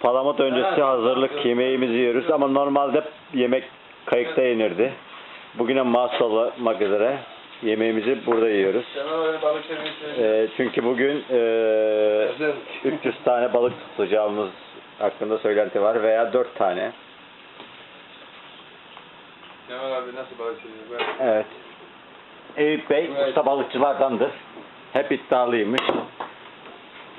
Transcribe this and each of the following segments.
Palamut öncesi hazırlık yemeğimizi yiyoruz ama normalde yemek kayıkta yenirdi. Bugüne mahsus olmak üzere yemeğimizi burada yiyoruz. Ee, çünkü bugün ee, 300 tane balık tutacağımız hakkında söylenti var veya 4 tane. Kemal abi nasıl balık. Evet. Eyüp Bey usta balıkçılardandır. Hep iddialıymış.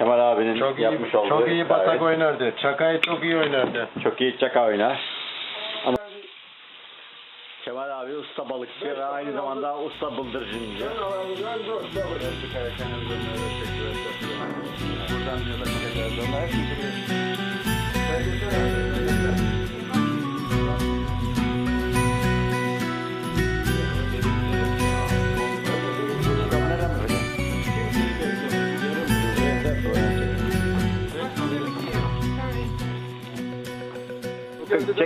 Kemal abinin Çok iyi, yapmış olduğu çok iyi batak oynardı. Çakayı çok iyi oynardı. Çok iyi çaka oynar. Ama Kemal abi usta balıkçı ve aynı zamanda usta bıldırcıncı.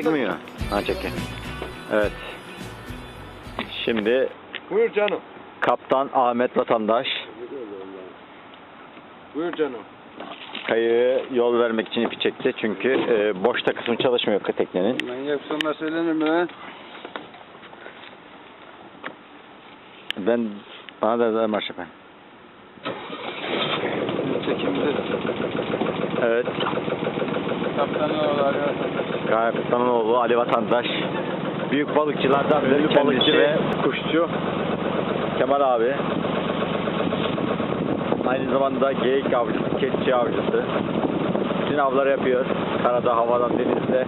Çekmiyor. Ha çekiyor. Evet. Şimdi Buyur canım. Kaptan Ahmet Vatandaş Buyur canım. kayığı yol vermek için ipi çekti. Çünkü e, boşta kısmı çalışmıyor teknenin. Manyak sonuna söylenir mi lan? Ben bana da ver marş yapayım. Çekimde Evet. Kaptanı oğlu Kaptanın oğlu Ali Vatandaş. Büyük balıkçılardan biri balıkçı ve kuşçu. Kemal abi. Aynı zamanda geyik avcısı, keçi avcısı. Bütün avları yapıyor. Karada, havadan, denizde.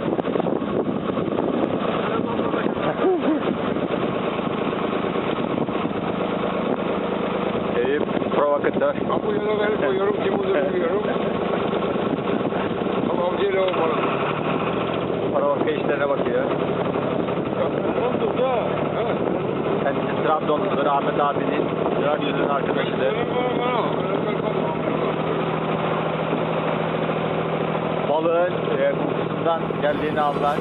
Eyüp provokatör. Bu yola verip koyuyorum. Kim olduğunu bilmiyorum. Avcıyla olmalı. Provoka işlerine bakıyor. Kendisi Trabzonludur Ahmet abinin radyosunun arkadaşıdır. Balığın e, kokusundan geldiğini anlar.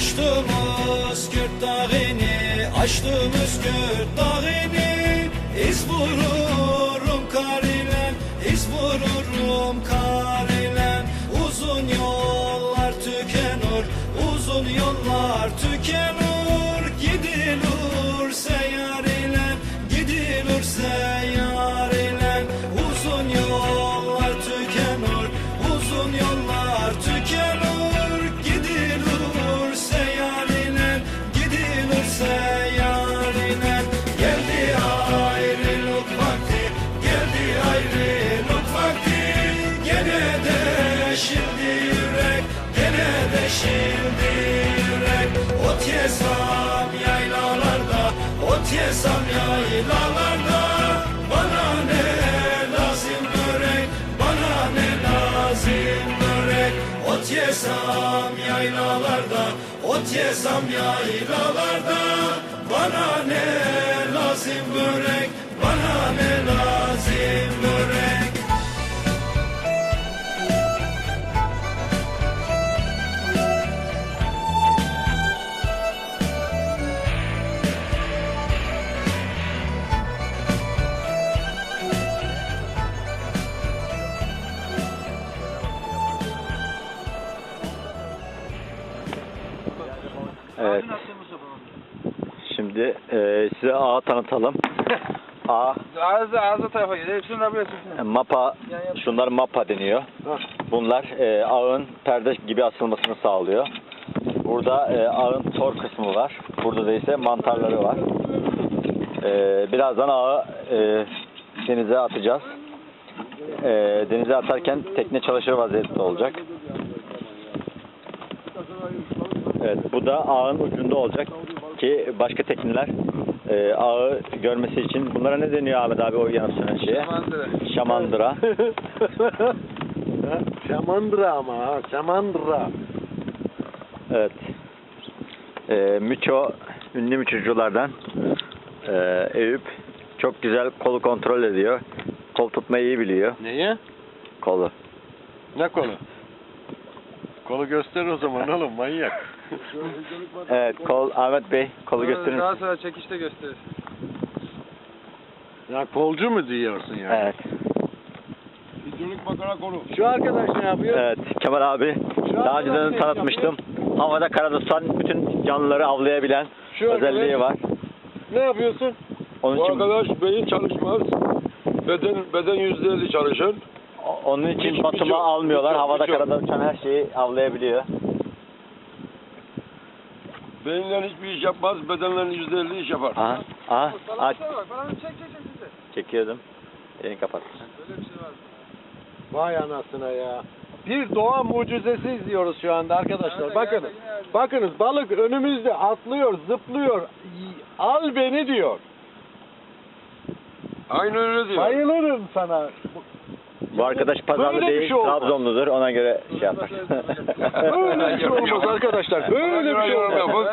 Açtığımız Kürt dağını, açtığımız Kürt dağını. İz vururum kar ile, iz vururum kar ile. Uzun yollar tükenir, uzun yollar tükenir Gidilirse yar ile, gidilirse yar yesam yaylalarda Bana ne lazım börek, bana ne lazım börek. Ot yesam yaylalarda, ot yesam yaylalarda Bana ne lazım börek, bana ne lazım börek Şimdi e, size ağa tanıtalım. Ağ, Ağzı ağzı tarafa gidiyor. Hepsini e, mapa, şunlar mapa deniyor. Bunlar e, ağın perde gibi asılmasını sağlıyor. Burada e, ağın tor kısmı var. Burada da ise mantarları var. E, birazdan ağı e, denize atacağız. E, denize atarken tekne çalışır vaziyette olacak. Evet, bu da ağın ucunda olacak ki başka tekneler e, ağı görmesi için bunlara ne deniyor Ahmet abi o yanıp sönen şeye? Mandıra. Şamandıra. Şamandıra ama ha, şamandıra. Evet. E, Müço, ünlü müçücülerden e, Eyüp çok güzel kolu kontrol ediyor. kol tutmayı iyi biliyor. Neye? Kolu. Ne kolu? Kolu göster o zaman oğlum manyak. Evet kol Ahmet Bey kolu gösterir Daha misin? sonra çekişte gösterir. ya kolcu mu diyorsun yani? Evet. Hidrolik makara kolu. Şu arkadaş ne yapıyor? Evet Kemal abi daha önceden tanıtmıştım. Havada karada tutan bütün canlıları avlayabilen Şu özelliği arkadaş var. ne yapıyorsun? Onun Bu için arkadaş beyin çalışmaz. Beden beden yüzde elli çalışır. Onun için Hiç- yok, almıyorlar. yok, Havada karada uçan her şeyi avlayabiliyor. Beyinler hiçbir iş yapmaz. Bedenlerin yüzde elli iş yapar. Aha, aha, aç. bak. Bana çek çek çek. Çekiyordum. Elini kapat. Böyle bir şey var. Vay anasına ya. Bir doğa mucizesi izliyoruz şu anda arkadaşlar. Nerede, Bakın. nerede, nerede? Bakınız balık önümüzde atlıyor, zıplıyor. Al beni diyor. Aynı öyle diyor. Bayılırım sana. Bu arkadaş pazarlı Böyle bir değil, şey olmaz. Trabzonludur. Ona göre şey yapar. Böyle bir şey olmaz arkadaşlar. Böyle bir şey olmaz.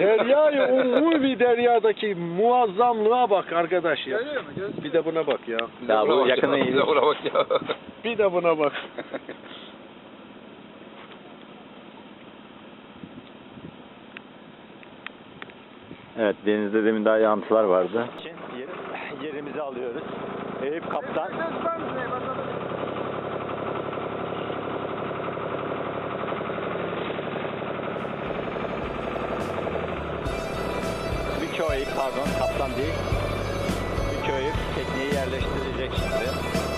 Deryayı umumi deryadaki muazzamlığa bak arkadaş ya. Görüyor musun? Göz- Bir de buna bak ya. Ya bu yakını Bir iyi. de buna bak ya. Bir de buna bak. Evet denizde demin daha yağıntılar vardı. Yer- Yerimizi alıyoruz. Eyüp kaptan. Eyüp, pardon kaptan değil. Köy Eyüp tekneyi yerleştirecek şimdi.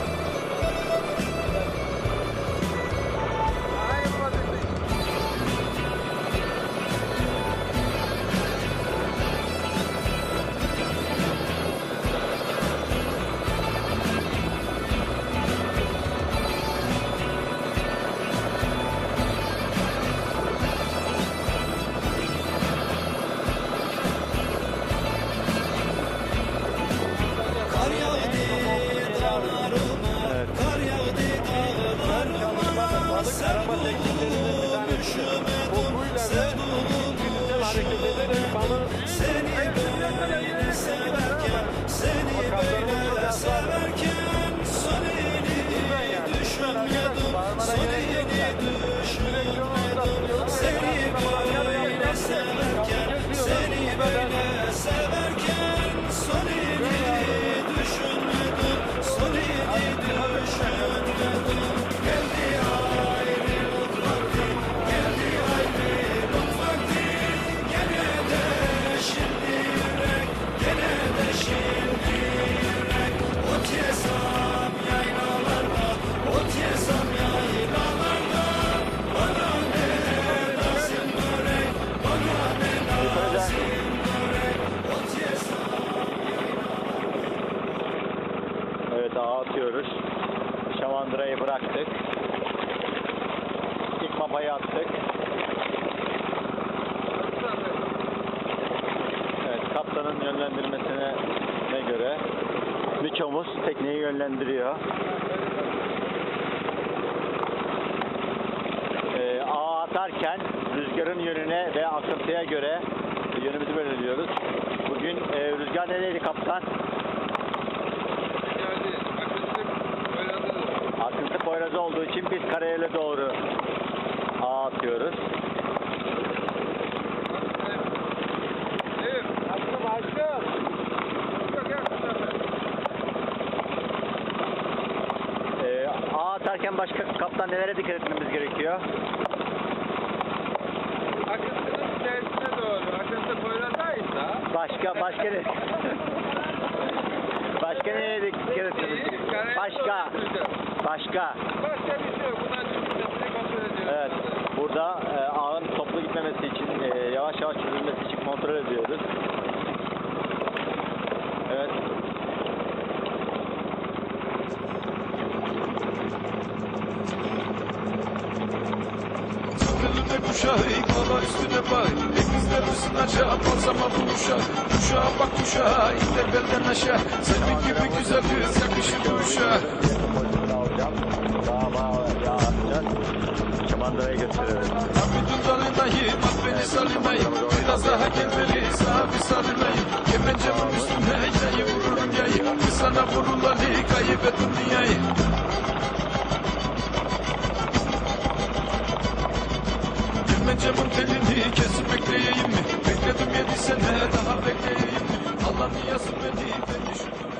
Yönlendirmesine ne göre Miçomuz tekneyi yönlendiriyor. Ee, ağa atarken rüzgarın yönüne ve akıntıya göre yönümüzü belirliyoruz. Bugün e, rüzgar nereydi kaptan? Akıntı Poyrazı olduğu için biz karayele doğru ağ atıyoruz. Evet. Açtım açtım. Bak ya, bu sefer. Ee, ağ atarken başka nelere dikkat etmemiz gerekiyor? Akıntının tersine doğru. Akıntı boyladaysa Başka başka ne? başka nereye dikkat etmemiz gerekiyor? Başka başka. Başka bir şey yok. Bundan kontrol ediyoruz. Evet. Burada e, ağın toplu gitmemesi için e, yavaş yavaş aşağı balsama bu uşak Uşağa bak uşağa indir belden aşağı Senin gibi güzel kız yakışır bu uşağa. Şamandıra'ya götürüyoruz. Abidun dalinayım at beni salinayım Biraz daha gel beni sana bir sarılayım Kemencemin üstüne yayı vururum yayı Kız sana vurulalı kaybettim dünyayı Bilmecemin telini kesip bekleyeyim mi? Bekledim yedi sene daha bekleyeyim? Allah niyası beni ben düşündüm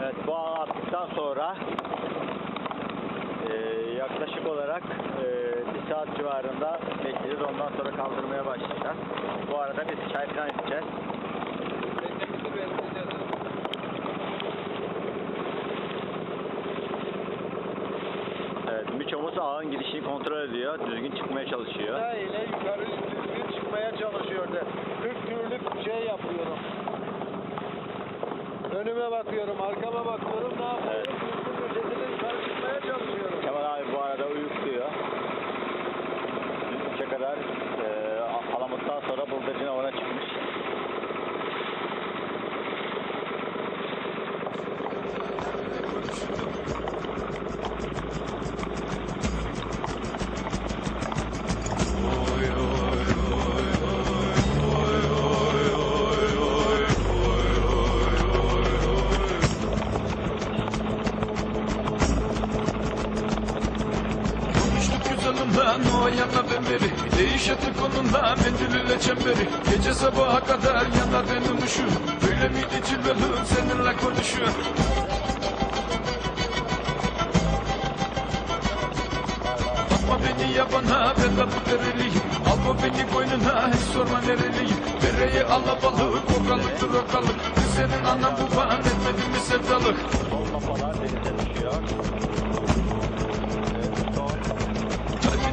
Evet bu attıktan sonra e, yaklaşık olarak e, bir saat civarında bekleyeceğiz. Ondan sonra kaldırmaya başlayacağız. Bu arada biz çay falan içeceğiz. Evet, Miçomuz ağın girişini kontrol ediyor. Düzgün çıkmaya çalışıyor. İle yukarı düzgün çıkmaya çalışıyordu. 40 türlü şey yapıyorum. Önüme bakıyorum, arkama bakıyorum, ne yapıyorum? Düzgün bir şekilde yukarı çıkmaya çalışıyorum. Kemal abi bu arada uyukluyor. Dün 3'e kadar e, Palamut'tan sonra bıldırcın avına çıkmış. Çemberi Gece sabaha kadar benim ışığım Böyle miydi cilvelüm seninle konuşuyor Bakma beni yabana ben bu dereliyim. Alma beni boynuna hiç sorma nereliyim. Dereye alabalık okalıktır okalık senin anan baban etmedi mi sevdalık? Sol kafalar denize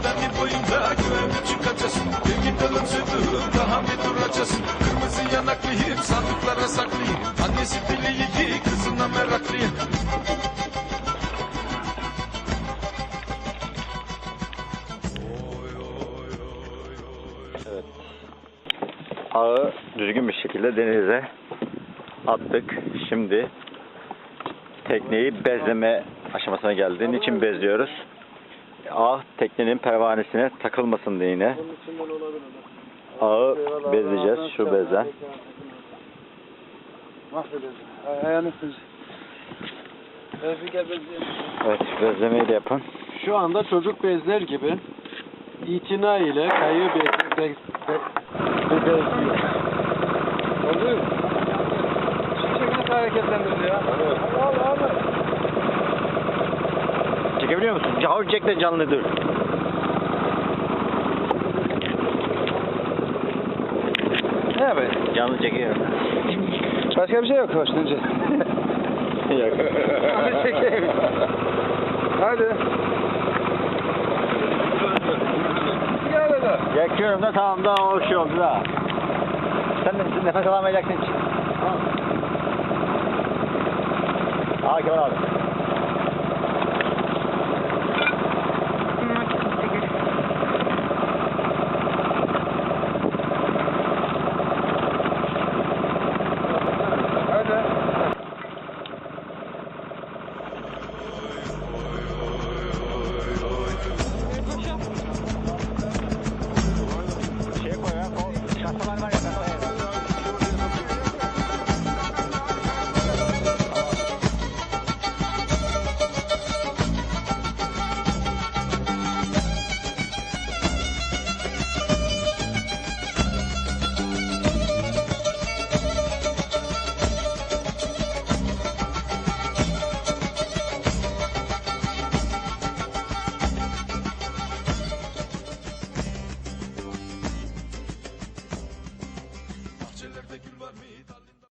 Bir boyunda güvenli çıkacaksın Benim dalın sığdığım daha bir duracaksın Kırmızı yanaklıyım sandıklara saklıyım Annesi diliydi kızına meraklıyım. Ağı düzgün bir şekilde denize attık. Şimdi tekneyi bezleme aşamasına geldi. Niçin bezliyoruz? Ağ teknenin pervanesine takılmasın diye yine. Ağı bezleyeceğiz şu bezden. Bezleyelim. Evet bezlemeyi de yapın. Şu anda çocuk bezler gibi itina ile kayığı be, be, be, be, bezliyor. Oluyor. Şu şekilde hareketlendirdi ya. Evet. Allah Allah. Çekebiliyor musun? Çek de canlı dur. Ne yapayım? Canlı çekiyorum. Başka bir şey yok başlayınca. Yok. Hadi çekeyim. Hadi. Yakıyorum da tamam da o şey oldu da. Sen de nefes alamayacaksın hiç. Aa Kemal abi.